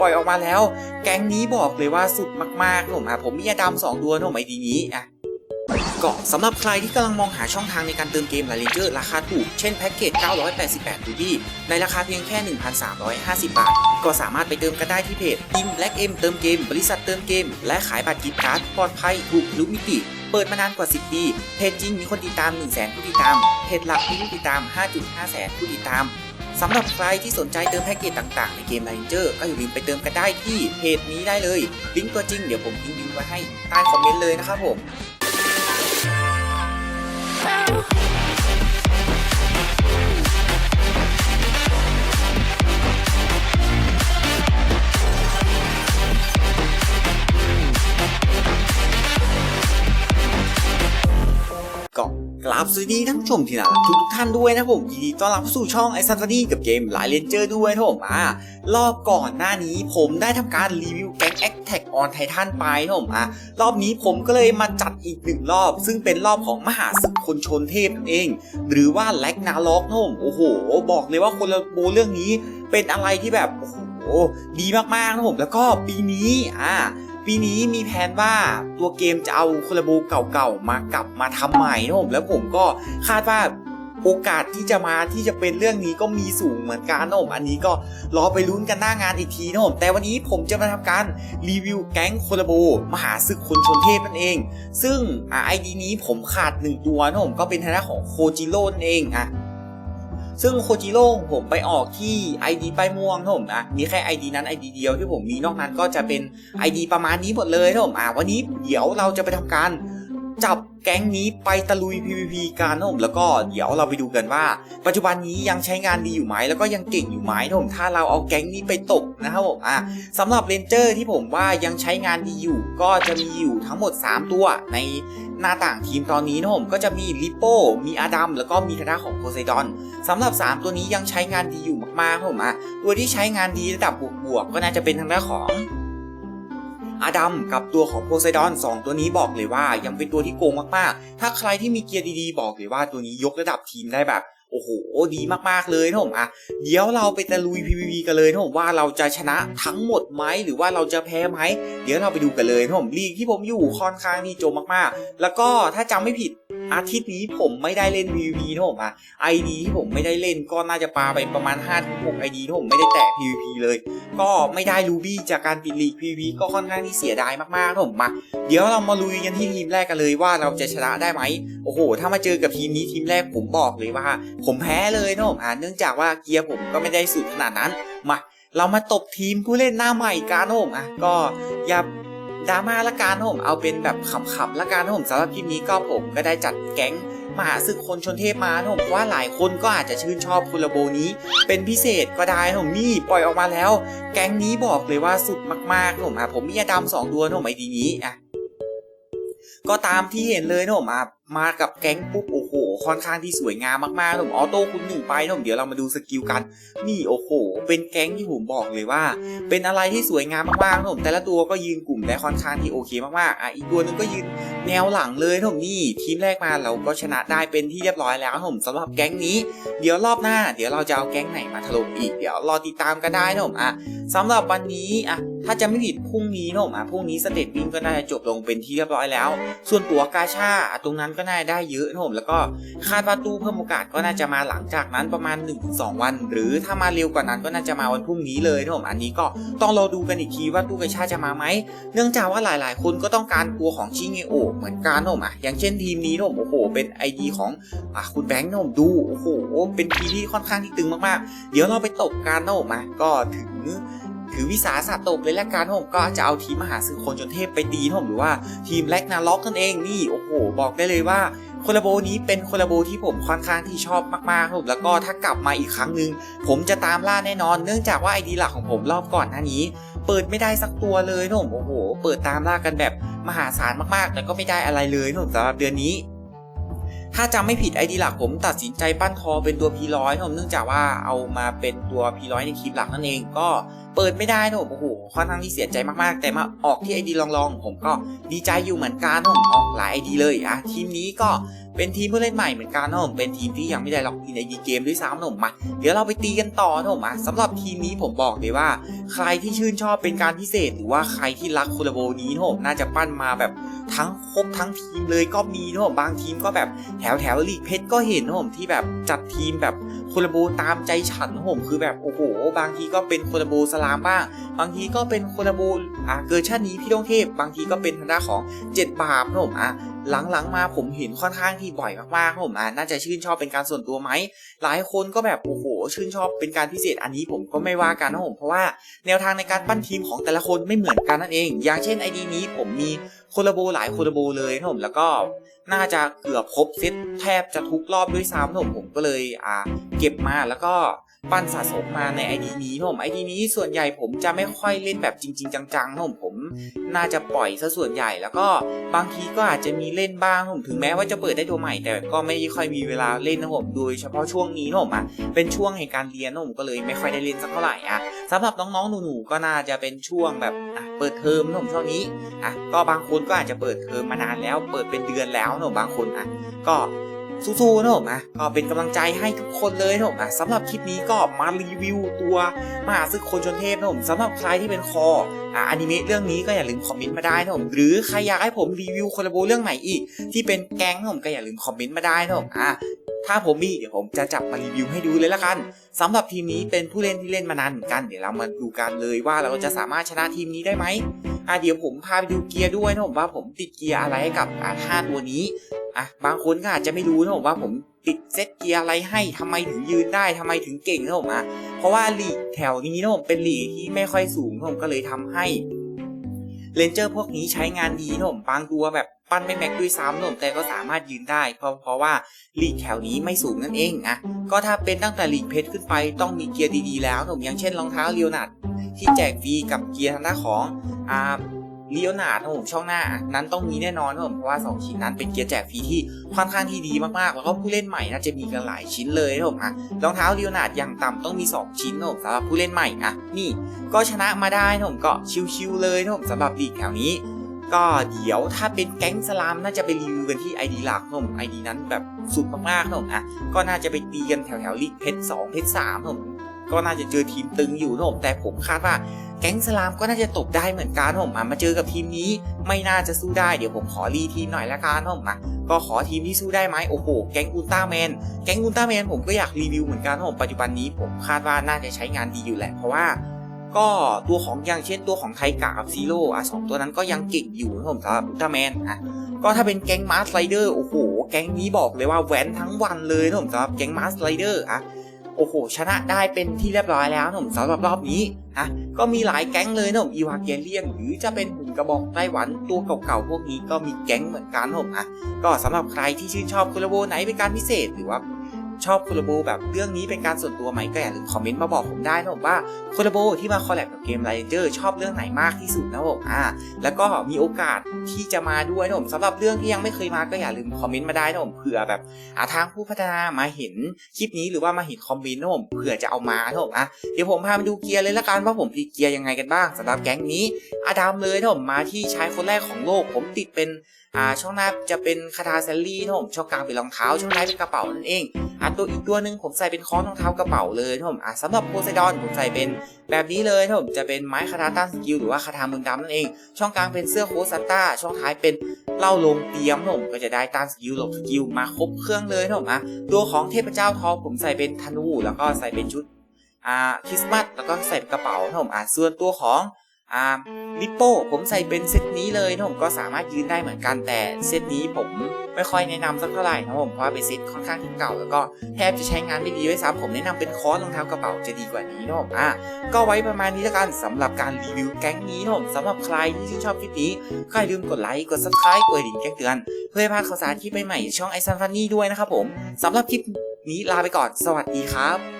ปล่อยออกมาแล้ว แก๊งนี้บอกเลยว่าสุดมากๆนะผมอะผมมียอดัมสองตัวนะผมไอดีนี้อะก็สำหรับใครที่กำลังมองหาช่องทางในการเติมเกมลาเลนเจอร์ราคาถูก เช่นแพ็กเกจ 988รูบี้ในราคาเพียงแค่ 1,350 บาท ก็สามารถไปเติมกันได้ที่เพจทีม Black M เติมเกม บริษัทเติมเกม และขายบัตรกิฟต์การ์ดปลอดภัยถูกทุมิติ เปิดมานานกว่า 10 ปี เพจจริงมีคนติดตาม 1 0 0 0 0แสนผู้ติดตาม เพจหลักมีผู้ติดตาม 5.5 แสนผู้ติดตาม สำหรับใครที่สนใจเติมแพ็กเกจต่างๆ ในเกม l ลนเจอร์ก็อย่าลืมไปเติมกันได้ที่เพจนี้ได้เลย ลิงก์ตัวจริงเดี๋ยวผมทิ้งลิงก์ไว้ให้ใต้คอมเมนต์เลยนะครับผม สวัสดีทั้งชมที่น่ารักทุกท่านด้วยนะผมยินดีต้อนรับสู่ช่องไอซันฟานี่กับเกมหลายเลนเจอร์ด้วยนะผมอ่ารอบก่อนหน้านี้ผมได้ทำการรีวิวแก๊ง a อ t a c on Titan ไปนะผมอ่ารอบนี้ผมก็เลยมาจัดอีกหนึ่งรอบ ซึ่งเป็นรอบของมหาศึกคนชนเทพนั่นเอง หรือว่าแล็กนาล็อกนะผมโอ้โห บอกเลยว่าคนละโบเรื่องนี้เป็นอะไรที่แบบโอ้โหดีมากๆนะผมแล้วก็ปีนี้อ่า ปีนี้มีแผนว่าตัวเกมจะเอาโคลาโบเก่าๆมากลับมาทำใหม่นะผมแล้วผมก็คาดว่าโอกาสที่จะมาที่จะเป็นเรื่องนี้ก็มีสูงเหมือนกันนะผมอันนี้ก็รอไปลุ้นกันหน้างานอีกทีนะผมแต่วันนี้ผมจะมาทำการรีวิวแก๊งโคลาโบมหาศึกคนชนเทพนั่นเอง ซึ่งไอดีนี้ผมขาดหนึ่งตัวนะผมก็เป็นทางด้านของโคจิโร่นั่นเองอะ ซึ่งโคจิโร่ผมไปออกที่ ID ป้ายม่วงนะผมนะมีแค่ ID นั้น ID เดียวที่ผมมีนอกนั้นก็จะเป็น ID ประมาณนี้หมดเลยนะผมอะวันนี้เดี๋ยวเราจะไปทำการ จับแก๊งนี้ไปตะลุย PVP กันนะผมแล้วก็เดี๋ยวเราไปดูกันว่า ปัจจุบันนี้ยังใช้งานดีอยู่ไหมแล้วก็ยังเก่งอยู่ไหมนะผมถ้าเราเอาแก๊งนี้ไปตกนะครับผมอ่าสำหรับเรนเจอร์ที่ผมว่ายังใช้งานดีอยู่ ก็จะมีอยู่ทั้งหมด 3 ตัวในหน้าต่างทีมตอนนี้นะผมก็จะมีลิโป้มีอาดัมแล้วก็มีทางด้าของโพไซดอนสำหรับ 3 ตัวนี้ยังใช้งานดีอยู่มากๆครับผมอะตัวที่ใช้งานดีระดับบวกๆก็น่าจะเป็นทางด้านของ อาดัมกับตัวของโพไซดอน2 ตัวนี้บอกเลยว่ายังเป็นตัวที่โกงมากๆ ถ้าใครที่มีเกียร์ดีๆ บอกเลยว่าตัวนี้ยกระดับทีมได้แบบโอ้โห ดีมากๆเลยนะผมอะ เดี๋ยวเราไปตะลุย PVP กันเลยนะผมว่าเราจะชนะทั้งหมดไหมหรือว่าเราจะแพ้ไหม เดี๋ยวเราไปดูกันเลยนะผมลีกที่ผมอยู่ค่อนข้างที่โจมมากๆ แล้วก็ถ้าจำไม่ผิด อาทิตย์นี้ผมไม่ได้เล่น PVP นะผมอะ ID ที่ผมไม่ได้เล่นก็น่าจะปาไปประมาณ5ถึง6 ID ที่ผมไม่ได้แตะ PVP เลย ก็ไม่ได้รูบี้จากการปิดลีก PVP ก็ค่อนข้างที่เสียดายมากๆนะผมมาเดี๋ยวเรามาลุยกันที่ทีมแรกกันเลยว่าเราจะชนะได้ไหมโอ้โห ถ้ามาเจอกับทีมนี้ทีมแรกผมบอกเลยว่า ผมแพ้เลยนะผมอ่าเนื่องจากว่าเกียร์ผมก็ไม่ได้สุดขนาดนั้นมาเรามาตบทีมผู้เล่นหน้าใหม่กันนะผมอะก็อย่า ดราม่าละกันผมเอาเป็นแบบขำๆละกันผมสำหรับคลิปนี้ก็ผมก็ได้จัดแก๊งมหาศึกคนชนเทพมานะผมว่าหลายคนก็อาจจะชื่นชอบคุณระโบนี้ เป็นพิเศษก็ได้ผมนี่ปล่อยออกมาแล้ว แก๊งนี้บอกเลยว่าสุดมากๆผมอะผมมีอดัมสองตัวนะผมไอดีนี้อะก็ตามที่เห็นเลยนะผมอะมากับแก๊งปุ๊บโอ้โห ค่อนข้างที่สวยงามมากๆนะผมออโต้คุณหนึ่งไปนะผมเดี๋ยวเรามาดูสกิลกัน นี่โอ้โห เป็นแก๊งที่ผมบอกเลยว่า เป็นอะไรที่สวยงามมากๆนะผมแต่ละตัวก็ยืนกลุ่มได้ค่อนข้างที่โอเคมากๆอะอีกตัวหนึงก็ยืนแนวหลังเลยนะผมนี่ทีมแรกมาเราก็ชนะได้เป็นที่เรียบร้อยแล้วผมสำหรับแก๊งนี้ เดี๋ยวรอบหน้า เดี๋ยวเราจะเอาแก๊งไหนมาถล่มอีกเดี๋ยวรอติดตามกันได้นะผมอะสำหรับวันนี้อะ ถ้าจะไม่ผิดพรุ่งนี้นะผมอะพรุ่งนี้สเตตวิ่งก็น่าจะจบลงเป็นที่เรียบร้อยแล้ว ส่วนตัวกาชาตรงนั้นก็น่าจะได้เยอะนะผมแล้วก็คาดว่าตู้เพิ่มโอกาสก็น่าจะมาหลังจากนั้นประมาณ 1-2 วัน หรือถ้ามาเร็วกว่านั้นก็น่าจะมาวันพรุ่งนี้เลยนะผมอันนี้ก็ต้องรอดูกันอีกทีว่าตู้กาชาจะมาไหมเนื่องจากว่าหลายๆ คนก็ต้องการตัวของชิเงโอเหมือนกันนะผมอะอย่างเช่นทีมนี้นะผมโอ้โหเป็น ID ของอะคุณแบงค์นะผมดูโอ้โหเป็นทีมที่ค่อนข้างที่ตึงมากๆ เดี๋ยวเราไปตบกันนะผมอะก็ถึง ถือวิสาสะตบเลยละกันผมก็จะเอาทีมมหาศึกคนจนเทพไปตีผมหรือว่าทีมแลกนาล็อกนั่นเองนี่โอ้โห บอกได้เลยว่าโคลโบนี้เป็นโคลโบที่ผมค่อนข้างที่ชอบมากๆครับผมแล้วก็ถ้ากลับมาอีกครั้งหนึ่งผมจะตามล่าแน่นอน เนื่องจากว่าไอดีหลักของผมรอบก่อนหน้านี้ เปิดไม่ได้สักตัวเลยนะผมโอ้โห เปิดตามล่ากันแบบมหาศาลมากๆ แต่ก็ไม่ได้อะไรเลยนะผมสำหรับเดือนนี้ ถ้าจำไม่ผิดไอดีหลักผมตัดสินใจปั้นทอเป็นตัว P100 นะผมเนื่องจากว่าเอามาเป็นตัว P100 ในคลิปหลักนั่นเองก็เปิดไม่ได้นะผมโอ้โหค่อนข้างที่เสียใจมากๆ แต่มาออกที่ไอดีลองๆ ผมก็ดีใจอยู่เหมือนกันผมออกหลายไอดีเลยอะทีมนี้ก็ เป็นทีมผู้เล่นใหม่เหมือนกันนะผมเป็นทีมที่ยังไม่ได้ล็อกอินไอดีเกมด้วยซ้ำนะผมมาเดี๋ยวเราไปตีกันต่อนะผมอะสำหรับทีมนี้ผมบอกเลยว่า ใครที่ชื่นชอบเป็นการพิเศษ หรือว่าใครที่รักโคลาโบนี้นะผมน่าจะปั้นมาแบบทั้งครบทั้งทีมเลยก็มีนะผมบางทีมก็แบบแถวแถวลีกเพชรก็เห็นนะผมที่แบบจัดทีมแบบโคลาโบตามใจฉันนะผมคือแบบโอ้โห บางทีก็เป็นโคลาโบสลามบ้างบางทีก็เป็นโคลาโบอ่าเกิดชาตินี้พี่ดงเทพ บางทีก็เป็นทางด้านของเจ็ดบาปนะผมอะ หลังๆมาผมเห็นค่อนข้างที่บ่อยมากๆนะผมอะน่าจะชื่นชอบเป็นการส่วนตัวไหมหลายคนก็แบบโอ้โหชื่นชอบเป็นการพิเศษอันนี้ผมก็ไม่ว่ากันนะผมเพราะว่าแนวทางในการปั้นทีมของแต่ละคนไม่เหมือนกันนั่นเอง อย่างเช่นไอดีนี้ผมมีโคลาโบหลายโคลาโบเลยนะผมแล้วก็น่าจะเกือบครบเซตแทบจะทุกรอบด้วยซ้ำนะผมผมก็เลยอ่าเก็บมาแล้วก็ ปั้นสะสมมาในไอดีนี้นะผมไอดีนี้ส่วนใหญ่ผมจะไม่ค่อยเล่นแบบจริง ๆ จังๆนะผมผมน่าจะปล่อยซะส่วนใหญ่แล้วก็บางทีก็อาจจะมีเล่นบ้างนะผมถึงแม้ว่าจะเปิดได้ตัวใหม่ แต่ก็ไม่ค่อยมีเวลาเล่นนะผมโดยเฉพาะช่วงนี้นะผมอะเป็นช่วงแห่งการเรียนนะผมก็เลยไม่ค่อยได้เล่นสักเท่าไหร่อะสำหรับน้องๆหนูๆก็น่าจะเป็นช่วงแบบอะเปิดเทอมนะผมช่วงนี้อะก็บางคนก็อาจจะเปิดเทอมมานานแล้ว เปิดเป็นเดือนแล้วนะผมบางคนอะก็ สู้ๆนะผมอะก็เป็นกำลังใจให้ทุกคนเลยนะผมอะสำหรับคลิปนี้ก็มารีวิวตัวมหาศึกคนชนเทพนะผมสำหรับใครที่เป็นคออะอนิเมะเรื่องนี้ก็อย่าลืมคอมเมนต์มาได้นะผมหรือใครอยากให้ผมรีวิวคอลโบเรื่องไหนอีก ที่เป็นแก๊งนะผมก็อย่าลืมคอมเมนต์มาได้นะผมอะถ้าผมมีเดี๋ยวผมจะจับมารีวิวให้ดูเลยละกันสำหรับทีมนี้เป็นผู้เล่นที่เล่นมานานเหมือนกันเดี๋ยวเรามาดูกันเลยว่าเราจะสามารถชนะทีมนี้ได้ไหม อะเดี๋ยวผมพาไปดูเกียร์ด้วยนะผมว่าผมติดเกียร์อะไรให้กับอะห้าตัวนี้อะบางคนก็อาจจะไม่รู้นะผมว่าผมติดเซตเกียร์อะไรให้ทำไมถึงยืนได้ทำไมถึงเก่งนะผมอะเพราะว่าลีกแถวนี้นะผมเป็นลีกที่ไม่ค่อยสูงนะผมก็เลยทำให้เลนเจอร์พวกนี้ใช้งานดีนะผมบางตัวแบบปั้นไม่แม็กด้วยซ้ำนะผมแต่ก็สามารถยืนได้ เพราะเพราะว่าลีกแถวนี้ไม่สูงนั่นเองอะก็ถ้าเป็นตั้งแต่ลีกเพชรขึ้นไปต้องมีเกียร์ดีๆแล้วผมอย่างเช่นรองเท้าเลียวนาดที่แจกฟรีกับเกียร์ทางด้านของ อ่าเลียวนาดผมช่องหน้า นั้นต้องมีแน่นอนผมเพราะว่า 2 ชิ้นนั้นเป็นเกียร์แจกฟรีที่ค่อนข้างที่ดีมากๆ แล้วก็ผู้เล่นใหม่น่าจะมีกันหลายชิ้นเลยนะผมอะรองเท้าเลียวนาดอย่างต่ำต้องมี 2 ชิ้นนะผมสำหรับผู้เล่นใหม่อะนี่ก็ชนะมาได้นะผมก็ชิวๆเลยนะผมสำหรับลีกแถวนี้ก็เดี๋ยวถ้าเป็นแก๊งสลามน่าจะไปรีวิวกันที่ ID หลักนะผม ID นั้นแบบสุดมากๆนะผมอะก็น่าจะไปตีกันแถวแถวๆลีกเพชรสองเพชรสามนะผมก็น่าจะเจอทีมตึงอยู่นะผมแต่ผมคาดว่า แก๊งสลามก็น่าจะตกได้เหมือนกันนะผมมาเจอกับทีมนี้ไม่น่าจะสู้ได้เดี๋ยวผมขอรีทีมหน่อยละกันนะผมอะก็ขอทีมที่สู้ได้ไหมโอ้โหแก๊งอุลตร้าแมนแก๊งอุลตร้าแมนผมก็อยากรีวิวเหมือนกันนผมปัจจุบันนี้ผมคาดว่าน่าจะใช้งานดีอยู่แหละเพราะว่าก็ตัวของอย่างเช่นตัวของไทกะกับซีโร่อะสองตัวนั้นก็ยังเก่งอยู่นะผมสำหรับอุลตร้าแมนอะก็ถ้าเป็นแก๊งมาร์สไลเดอร์โอ้โหแก๊งนี้บอกเลยว่าแว้นทั้งวันเลยนะผมสำหรับแก๊งมาร์สไลเดอร์อะ โอ้โห ชนะได้เป็นที่เรียบร้อยแล้วนะผมสำหรับรอบนี้ฮะก็มีหลายแก๊งเลยนะผมอีวาเกเลียนหรือจะเป็นหุ่นกระบอกไต้หวันตัวเก่าๆพวกนี้ก็มีแก๊งเหมือนกันนะผมอะก็สำหรับใครที่ชื่นชอบคุโรโบไหนเป็นการพิเศษหรือว่า ชอบคุโรโบแบบเรื่องนี้เป็นการส่วนตัวไหมก็อย่าลืมคอมเมนต์มาบอกผมได้นะผมว่าโคลาโบที่มาคอลแลบกับเกมไลเจอร์ชอบเรื่องไหนมากที่สุดนะผมอ่าแล้วก็มีโอกาสที่จะมาด้วยนะผมสำหรับเรื่องที่ยังไม่เคยมาก็อย่าลืมคอมเมนต์มาได้นะผมเผื่อแบบอาทางผู้พัฒนามาเห็นคลิปนี้หรือว่ามาเห็นคอมเมนต์นะผมเผื่อจะเอามานะผมอะเดี๋ยวผมพาไปดูเกียร์เลยละกันว่าผมติดเกียร์ยังไงกันบ้างสำหรับแก๊งนี้อาดามเลยนะผมมาที่ชายคนแรกของโลก ผมติดเป็นอ่าช่องหน้าจะเป็นคาทาเซลลี่นะผมช่องกลางเป็นรองเท้าช่องท้ายเป็นกระเป๋านั่นเองอะตัวอีกตัวหนึ่งผมใส่เป็นค้อนรองเท้ากระเป๋าเลยนะผมอะสำหรับโพไซดอนผมใส่เป็นแบบนี้เลยนะผมจะเป็นไม้คาถาต้านสกิลหรือว่าคาถาเมืองดำนั่นเอง ช่องกลางเป็นเสื้อโค้ทซันต้าช่องท้ายเป็นเล่าลงเตรียมนผมก็จะได้ต้านสกิลหลบสกิลมาครบเครื่องเลยนะผมอะตัวของเทพเจ้าทองผมใส่เป็นธนูแล้วก็ใส่เป็นชุดอ่าคริสต์มาสแล้วก็ใส่เป็นกระเป๋านะผมอะส่วนตัวของ อ่าลิปโป้ผมใส่เป็นเซตนี้เลยนะผมก็สามารถยืนได้เหมือนกันแต่เซตนี้ผมไม่ค่อยแนะนำสักเท่าไหร่นะผมเพราะเป็นเซตค่อนข้างที่เก่า แล้วก็แทบจะใช้งานไม่ดีด้วยซ้ำผมแนะนำเป็นคอนรองเท้ากระเป๋าจะดีกว่านี้นะผมอะก็ไว้ประมาณนี้แล้วกันสำหรับการรีวิวแก๊งนี้นะผมสำหรับใครที่ชื่นชอบคลิปนี้ก็อย่าลืมกดไลค์กด subscribe กดกระดิ่งแจ้งเตือน เพื่อให้พลาดข่าวสารคลิปใหม่ๆช่องไอซันฟันนี่ด้วยนะครับผมสำหรับคลิปนี้ลาไปก่อน สวัสดีครับ